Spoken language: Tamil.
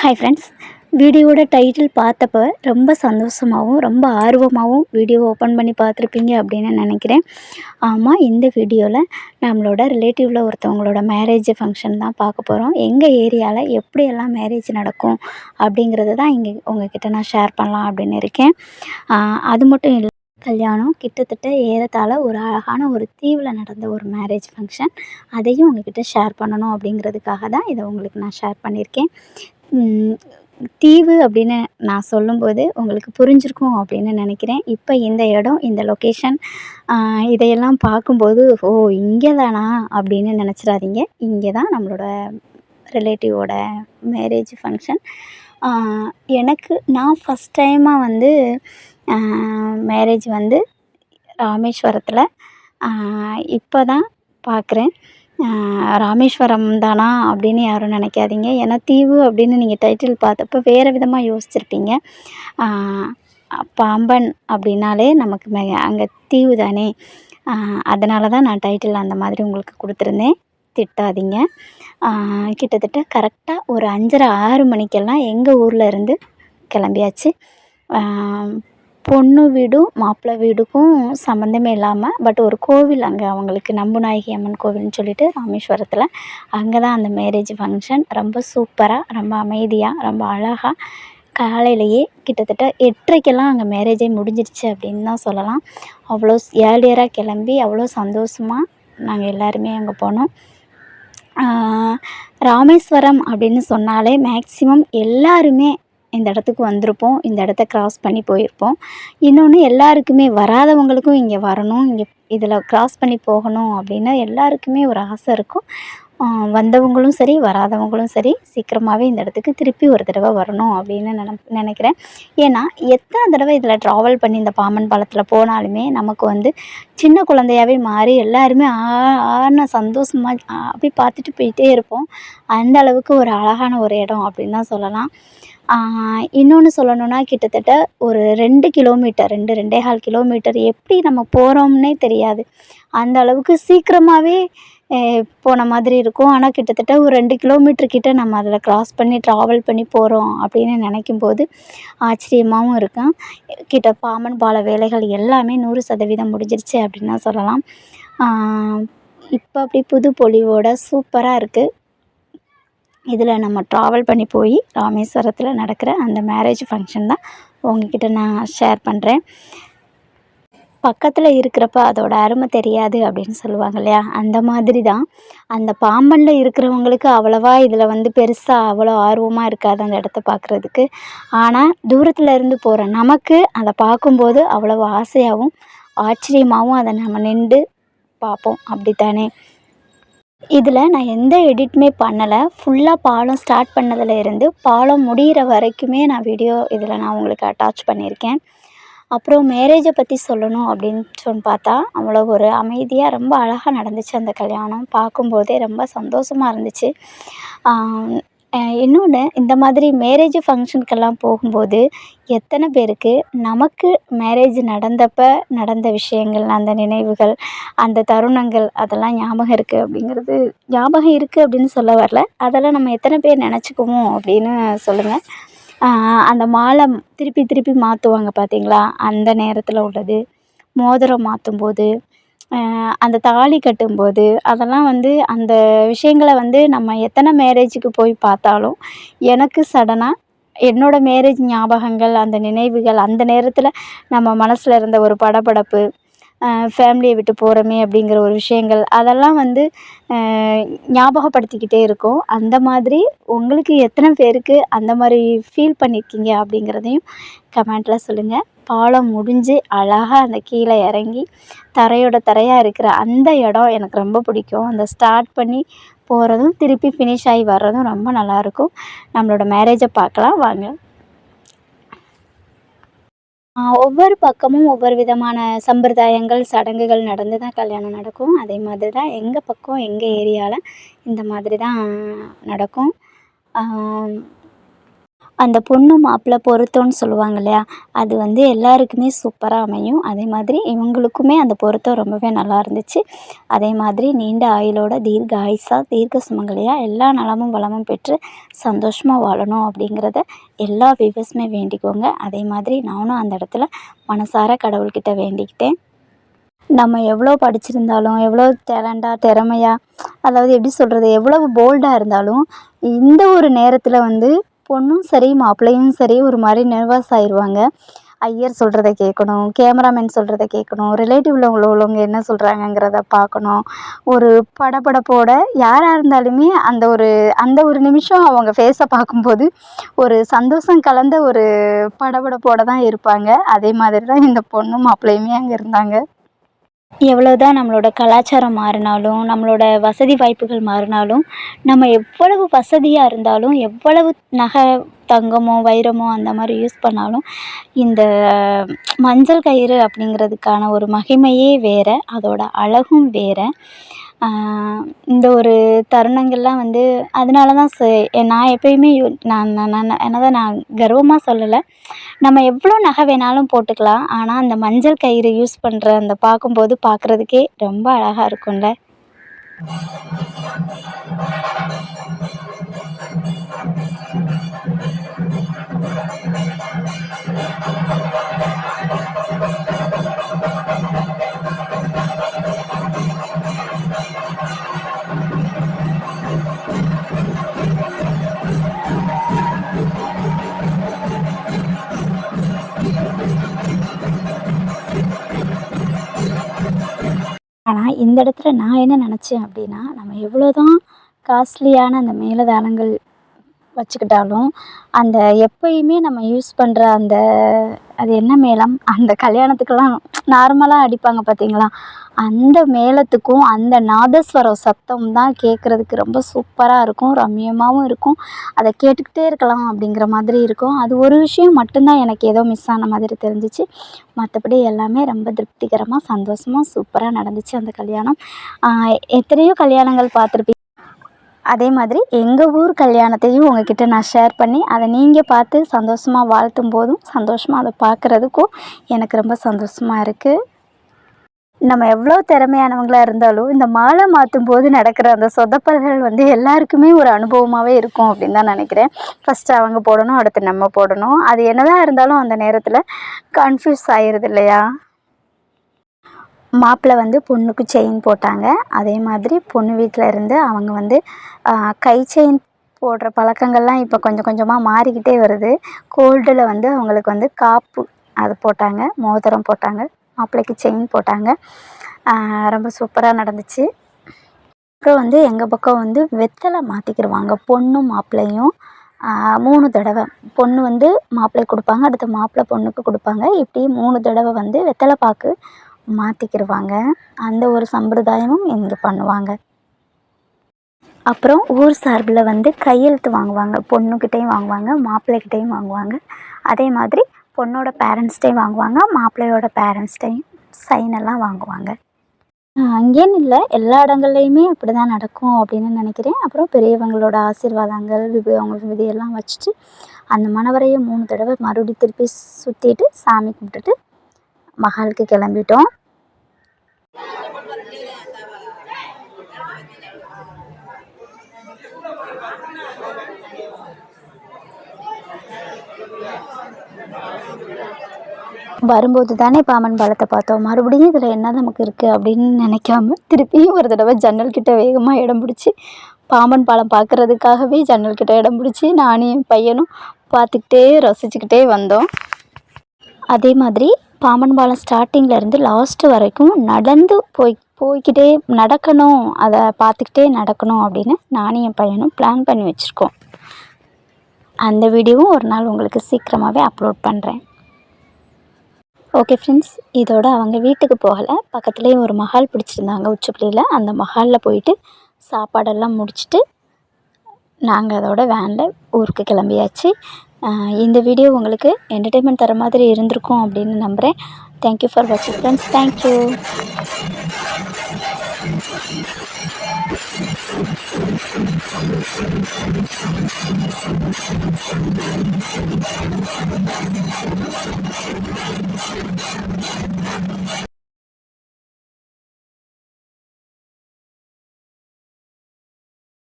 ஹாய் ஃப்ரெண்ட்ஸ் வீடியோவோட டைட்டில் பார்த்தப்ப ரொம்ப சந்தோஷமாகவும் ரொம்ப ஆர்வமாகவும் வீடியோ ஓப்பன் பண்ணி பார்த்துருப்பீங்க அப்படின்னு நினைக்கிறேன். ஆமாம் இந்த வீடியோவில் நம்மளோட ரிலேட்டிவில் ஒருத்தவங்களோட மேரேஜ் ஃபங்க்ஷன் தான் பார்க்க போகிறோம் எங்கள் ஏரியாவில் எப்படியெல்லாம் மேரேஜ் நடக்கும் அப்படிங்கிறத தான் இங்கே உங்ககிட்ட நான் ஷேர் பண்ணலாம் அப்படின்னு இருக்கேன். அது மட்டும் இல்லை கல்யாணம் கிட்டத்தட்ட ஏறத்தாழ ஒரு அழகான ஒரு தீவில் நடந்த ஒரு மேரேஜ் ஃபங்க்ஷன் அதையும் உங்ககிட்ட ஷேர் பண்ணணும் அப்படிங்கிறதுக்காக தான் இதை உங்களுக்கு நான் ஷேர் பண்ணியிருக்கேன். தீவு அப்படின்னு நான் சொல்லும்போது உங்களுக்கு புரிஞ்சிருக்கும் அப்படின்னு நினைக்கிறேன். இப்போ இந்த இடம் இந்த லொக்கேஷன் இதையெல்லாம் பார்க்கும்போது ஓ இங்கே தானா அப்படின்னு நினச்சிடாதீங்க. இங்கே தான் நம்மளோட ரிலேட்டிவோட மேரேஜ் ஃபங்க்ஷன் எனக்கு நான் ஃபஸ்ட் டைமாக வந்து மேரேஜ் வந்து ராமேஸ்வரத்தில். இப்போ தான் பார்க்குறேன் ராமேஸ்வரம் தானா அப்படின்னு யாரும் நினைக்காதீங்க. ஏன்னா தீவு அப்படின்னு நீங்கள் டைட்டில் பார்த்தப்ப வேறு விதமாக யோசிச்சிருப்பீங்க. பாம்பன் அப்படின்னாலே நமக்கு மெ அங்கே தீவு தானே. அதனால தான் நான் டைட்டில் அந்த மாதிரி உங்களுக்கு கொடுத்துருந்தேன். திட்டாதீங்க. கிட்டத்தட்ட கரெக்டாக ஒரு அஞ்சரை ஆறு மணிக்கெல்லாம் எங்கள் ஊரில் இருந்து கிளம்பியாச்சு. பொண்ணு வீடும் மாப்பிள்ளை வீடுக்கும் சம்மந்தமே இல்லாமல் பட் ஒரு கோவில் அங்கே அவங்களுக்கு நம்புநாயகி அம்மன் கோவில்னு சொல்லிட்டு ராமேஸ்வரத்தில் அங்கே தான் அந்த மேரேஜ் ஃபங்க்ஷன் ரொம்ப சூப்பராக ரொம்ப அமைதியாக ரொம்ப அழகாக காலையிலேயே கிட்டத்தட்ட எட்டரைக்கெல்லாம் அங்கே மேரேஜே முடிஞ்சிடுச்சு அப்படின்னு தான் சொல்லலாம். அவ்வளோ ஏர்லியராக கிளம்பி அவ்வளோ சந்தோஷமாக நாங்கள் எல்லாருமே அங்கே போனோம். ராமேஸ்வரம் அப்படின்னு சொன்னாலே மேக்ஸிமம் எல்லாருமே இந்த இடத்துக்கு வந்திருப்போம். இந்த இடத்த க்ராஸ் பண்ணி போயிருப்போம். இன்னொன்று எல்லாருக்குமே வராதவங்களுக்கும் இங்கே வரணும். இங்கே இதில் க்ராஸ் பண்ணி போகணும் அப்படின்னா எல்லாருக்குமே ஒரு ஆசை இருக்கும். வந்தவங்களும் சரி வராதவங்களும் சரி சீக்கிரமாகவே இந்த இடத்துக்கு திருப்பி ஒரு தடவை வரணும் அப்படின்னு நின நினைக்கிறேன். ஏன்னா எத்தனை தடவை இதில் ட்ராவல் பண்ணி இந்த பாம்பன் பாலத்தில் போனாலுமே நமக்கு வந்து சின்ன குழந்தையாவே மாறி எல்லாருமே ஆ ஆன சந்தோஷமாக அப்படி பார்த்துட்டு போயிட்டே இருப்போம். அந்த அளவுக்கு ஒரு அழகான ஒரு இடம் அப்படின்னு தான் சொல்லலாம். இன்னொன்று சொல்லணுன்னா கிட்டத்தட்ட ஒரு ரெண்டு கிலோமீட்டர் ரெண்டு ரெண்டே கால் கிலோமீட்டர் எப்படி நம்ம போகிறோம்னே தெரியாது. அந்த அளவுக்கு சீக்கிரமாகவே போன மாதிரி இருக்கும். ஆனால் கிட்டத்தட்ட ஒரு ரெண்டு கிலோமீட்டர் கிட்ட நம்ம அதில் க்ராஸ் பண்ணி ட்ராவல் பண்ணி போகிறோம் அப்படின்னு நினைக்கும் போது ஆச்சரியமாகவும் இருக்கும். கிட்ட பாமன் பால வேலைகள் எல்லாமே நூறு சதவீதம் முடிஞ்சிருச்சு அப்படின்னு தான் சொல்லலாம். இப்போ அப்படி புது பொலிவோட சூப்பராக இருக்குது இதில் நம்ம ட்ராவல் பண்ணி போய் ராமேஸ்வரத்தில் நடக்கிற அந்த மேரேஜ் ஃபங்க்ஷன் தான் உங்ககிட்ட நான் ஷேர் பண்ணுறேன் பக்கத்தில் இருக்கிறப்ப அதோட அருமை தெரியாது அப்படின்னு சொல்லுவாங்க இல்லையா? அந்த மாதிரி தான். அந்த பாம்பனில் இருக்கிறவங்களுக்கு அவ்வளவா இதில் வந்து பெருசாக அவ்வளோ ஆர்வமாக இருக்காது அந்த இடத்த பார்க்குறதுக்கு. ஆனால் தூரத்தில் இருந்து போகிற நமக்கு அதை பார்க்கும்போது அவ்வளோ ஆசையாகவும் ஆச்சரியமாகவும் அதை நம்ம நின்று பார்ப்போம். அப்படித்தானே? இதில் நான் எந்த எடிட்டுமே பண்ணலை. ஃபுல்லாக பாலம் ஸ்டார்ட் பண்ணதில் இருந்து பாலம் முடிகிற வரைக்குமே நான் வீடியோ இதில் நான் உங்களுக்கு அட்டாச் பண்ணியிருக்கேன். அப்புறம் மேரேஜை பற்றி சொல்லணும் அப்படின்னு சொல்லி பார்த்தா அவ்வளோ ஒரு அமைதியாக ரொம்ப அழகாக நடந்துச்சு அந்த கல்யாணம். பார்க்கும்போதே ரொம்ப சந்தோஷமாக இருந்துச்சு. இன்னொன்று இந்த மாதிரி மேரேஜ் ஃபங்க்ஷனுக்கெல்லாம் போகும்போது எத்தனை பேருக்கு நமக்கு மேரேஜ் நடந்தப்போ நடந்த விஷயங்கள் அந்த நினைவுகள் அந்த தருணங்கள் அதெல்லாம் ஞாபகம் இருக்குது அப்படிங்கிறது ஞாபகம் இருக்குது அப்படின்னு சொல்ல வரல. அதெல்லாம் நம்ம எத்தனை பேர் நினச்சிக்குவோம் அப்படின்னு சொல்லுங்கள் அந்த மாலை திருப்பி திருப்பி மாற்றுவாங்க பார்த்தீங்களா அந்த நேரத்தில் உள்ளது. மோதிரம் மாற்றும்போது அந்த தாலி கட்டும்போது அதெல்லாம் வந்து அந்த விஷயங்களை வந்து நம்ம எத்தனை மேரேஜுக்கு போய் பார்த்தாலும் எனக்கு சடனாக என்னோடய மேரேஜ் ஞாபகங்கள் அந்த நினைவுகள் அந்த நேரத்தில் நம்ம மனசில் இருந்த ஒரு படபடப்பு ஃபேமிலியை விட்டு போகிறோமே அப்படிங்கிற ஒரு விஷயங்கள் அதெல்லாம் வந்து ஞாபகப்படுத்திக்கிட்டே இருக்கும். அந்த மாதிரி உங்களுக்கு எத்தனை பேருக்கு அந்த மாதிரி ஃபீல் பண்ணியிருக்கீங்க அப்படிங்கிறதையும் கமெண்ட்டில் சொல்லுங்கள் பாலம் முடிஞ்சு அழகாக அந்த கீழே இறங்கி தரையோட தரையாக இருக்கிற அந்த இடம் எனக்கு ரொம்ப பிடிக்கும். அந்த ஸ்டார்ட் பண்ணி போகிறதும் திருப்பி ஃபினிஷ் ஆகி வர்றதும் ரொம்ப நல்லாயிருக்கும். நம்மளோட மேரேஜை பார்க்கலாம். வாங்க. ஒவ்வொரு பக்கமும் ஒவ்வொரு விதமான சம்பிரதாயங்கள் சடங்குகள் நடந்து தான் கல்யாணம் நடக்கும். அதே மாதிரி தான் எங்கள் பக்கம் எங்கள் ஏரியாவில் இந்த மாதிரி தான் நடக்கும் அந்த பொண்ணு மாப்பிள்ளை பொருத்தம்னு சொல்லுவாங்க இல்லையா? அது வந்து எல்லாருக்குமே சூப்பராக அமையும். அதே மாதிரி இவங்களுக்குமே அந்த பொருத்தம் ரொம்பவே நல்லா இருந்துச்சு. அதே மாதிரி நீண்ட ஆயுளோட தீர்க்க ஆயுசாக தீர்க்க சுமங்கலியாக எல்லா நலமும் வளமும் பெற்று சந்தோஷமாக வாழணும் அப்படிங்கிறத எல்லா வியூவர்ஸுமே வேண்டிக்கோங்க. அதே மாதிரி நானும் அந்த இடத்துல மனசார கடவுள்கிட்ட வேண்டிக்கிட்டேன். நம்ம எவ்வளோ படிச்சிருந்தாலும் எவ்வளோ டேலண்டாக திறமையாக அதாவது எப்படி சொல்கிறது எவ்வளவு போல்டாக இருந்தாலும் இந்த ஒரு நேரத்தில் வந்து பொண்ணும் சரி மாப்பிள்ளையும் சரி ஒரு மாதிரி நர்வஸ் ஆயிடுவாங்க ஐயர் சொல்கிறத கேட்கணும் கேமராமேன் சொல்கிறத கேட்கணும் ரிலேட்டிவில் உள்ள உள்ளவங்க என்ன சொல்கிறாங்கங்கிறத பார்க்கணும். ஒரு படபடப்போட யாராக இருந்தாலுமே அந்த ஒரு அந்த ஒரு நிமிஷம் அவங்க ஃபேஸை பார்க்கும்போது ஒரு சந்தோஷம் கலந்த ஒரு படபடப்போட தான் இருப்பாங்க. அதே மாதிரி தான் இந்த பொண்ணும் மாப்பிள்ளையுமே அங்கே இருந்தாங்க. எவ்வளோ தான் நம்மளோட கலாச்சாரம் மாறினாலும் நம்மளோட வசதி வாய்ப்புகள் மாறினாலும் நம்ம எவ்வளவு வசதியாக இருந்தாலும் எவ்வளவு நகை தங்கமோ வைரமோ அந்த மாதிரி யூஸ் பண்ணாலும் இந்த மஞ்சள் கயிறு அப்படிங்கிறதுக்கான ஒரு மகிமையே வேறு அதோட அழகும் வேறு. இந்த ஒரு தருணங்கள்லாம் வந்து அதனால தான் ச நான் எப்பயுமே யூ நான் நான் நான் என்னதான் நான் கர்வமாக சொல்லலை. நம்ம எவ்வளோ நகை வேணாலும் போட்டுக்கலாம். ஆனால் அந்த மஞ்சள் கயிறு யூஸ் பண்ணுற அந்த பார்க்கும்போது பார்க்குறதுக்கே ரொம்ப அழகாக இருக்கும்ல. ஆனால் இந்த இடத்துல நான் என்ன நினச்சேன் அப்படின்னா நம்ம எவ்வளோ தான் காஸ்ட்லியான அந்த மேலதானங்கள் வச்சுக்கிட்டாலும் அந்த எப்பயுமே நம்ம யூஸ் பண்ணுற அந்த அது என்ன மேளம்? அந்த கல்யாணத்துக்கெல்லாம் நார்மலாக அடிப்பாங்க பார்த்தீங்களா அந்த மேளத்துக்கும் அந்த நாதஸ்வரம் சத்தம் தான் கேட்குறதுக்கு ரொம்ப சூப்பராக இருக்கும் ரம்மியமாகவும் இருக்கும். அதை கேட்டுக்கிட்டே இருக்கலாம் அப்படிங்கிற மாதிரி இருக்கும். அது ஒரு விஷயம் மட்டும்தான் எனக்கு ஏதோ மிஸ் ஆன மாதிரி தெரிஞ்சிச்சு. மற்றபடி எல்லாமே ரொம்ப திருப்திகரமாக சந்தோஷமாக சூப்பராக நடந்துச்சு அந்த கல்யாணம். எத்தனையோ கல்யாணங்கள் பார்த்துருப்பீங்க. அதே மாதிரி எங்கள் ஊர் கல்யாணத்தையும் உங்ககிட்ட நான் ஷேர் பண்ணி அதை நீங்கள் பார்த்து சந்தோஷமாக வாழ்த்தும் போதும் சந்தோஷமாக அதை பார்க்குறதுக்கும் எனக்கு ரொம்ப சந்தோஷமாக இருக்குது நம்ம எவ்வளோ திறமையானவங்களாக இருந்தாலும் இந்த மாலை மாற்றும் போது நடக்கிற அந்த சொதப்பல்கள் வந்து எல்லாருக்குமே ஒரு அனுபவமாகவே இருக்கும் அப்படின்னு தான் நினைக்கிறேன். ஃபஸ்ட்டு அவங்க போடணும் அடுத்து நம்ம போடணும். அது என்னதான் இருந்தாலும் அந்த நேரத்தில் கன்ஃப்யூஸ் ஆயிடுது இல்லையா? மாப்பிள்ளை வந்து பொண்ணுக்கு செயின் போட்டாங்க. அதே மாதிரி பொண்ணு வீட்டில் இருந்து அவங்க வந்து கை செயின் போடுற பழக்கங்கள்லாம் இப்போ கொஞ்சம் கொஞ்சமாக மாறிக்கிட்டே வருது. கோல்டில் வந்து அவங்களுக்கு வந்து காப்பு அது போட்டாங்க மோதிரம் போட்டாங்க மாப்பிள்ளைக்கு செயின் போட்டாங்க. ரொம்ப சூப்பராக நடந்துச்சு. அப்புறம் வந்து எங்கள் பக்கம் வந்து வெத்தலை மாற்றிக்கிருவாங்க பொண்ணும் மாப்பிள்ளையும் மூணு தடவை. பொண்ணு வந்து மாப்பிள்ளைக்கு கொடுப்பாங்க அடுத்து மாப்பிள்ளை பொண்ணுக்கு கொடுப்பாங்க. இப்படி மூணு தடவை வந்து வெத்தலை பாக்கு மாற்றிக்கிடுவாங்க அந்த ஒரு சம்பிரதாயமும் இங்கே பண்ணுவாங்க. அப்புறம் ஊர் சார்பில் வந்து கையெழுத்து வாங்குவாங்க. பொண்ணுக்கிட்டேயும் வாங்குவாங்க மாப்பிள்ளைக்கிட்டேயும் வாங்குவாங்க. அதே மாதிரி பொண்ணோட பேரண்ட்ஸ்டையும் வாங்குவாங்க மாப்பிள்ளையோட பேரண்ட்ஸ்கிட்டையும் சைன் எல்லாம் வாங்குவாங்க. அங்கேன்னு இல்லை எல்லா இடங்கள்லையுமே அப்படி தான் நடக்கும் அப்படின்னு நினைக்கிறேன். அப்புறம் பெரியவங்களோட ஆசீர்வாதங்கள் விபு அவங்க விதியெல்லாம் வச்சுட்டு அந்த மணவரையை மூணு தடவை மறுபடி திருப்பி சுற்றிட்டு சாமி கும்பிட்டுட்டு மஹாலுக்கு கிளம்பிட்டோம். வரும்போது தானே பாமன் பாலத்தை பார்த்தோம். மறுபடியும் இதில் என்ன நமக்கு இருக்குது அப்படின்னு நினைக்காம திருப்பியும் ஒரு தடவை ஜன்னல் கிட்ட வேகமாக இடம் பிடிச்சி பாம்பன் பாலம் பார்க்குறதுக்காகவே ஜன்னல் கிட்ட இடம் பிடிச்சி நானும் என் பையனும் பார்த்துக்கிட்டே ரசிச்சுக்கிட்டே வந்தோம். அதே மாதிரி பாம்பன் பாலம் ஸ்டார்டிங்கில் இருந்து லாஸ்ட்டு வரைக்கும் நடந்து போய் போய்கிட்டே நடக்கணும். அதை பார்த்துக்கிட்டே நடக்கணும் அப்படின்னு நானும் என் பையனும் பிளான் பண்ணி வச்சுருக்கோம். அந்த வீடியோவும் ஒரு நாள் உங்களுக்கு சீக்கிரமாகவே அப்லோட் பண்ணுறேன் ஓகே ஃப்ரெண்ட்ஸ் இதோட அவங்க வீட்டுக்கு போகலை. பக்கத்துலேயே ஒரு மஹால் பிடிச்சிருந்தாங்க உச்சப்பிள்ளையில் அந்த மஹாலில் போயிட்டு சாப்பாடெல்லாம் முடிச்சுட்டு நாங்கள் அதோட வேனில் ஊருக்கு கிளம்பியாச்சு. இந்த வீடியோ உங்களுக்கு என்டர்டெயின்மெண்ட் தர மாதிரி இருந்திருக்கும் அப்படின்னு நம்புகிறேன் தேங்க்யூ ஃபார் வாட்சிங் ஃப்ரெண்ட்ஸ் தேங்க்யூ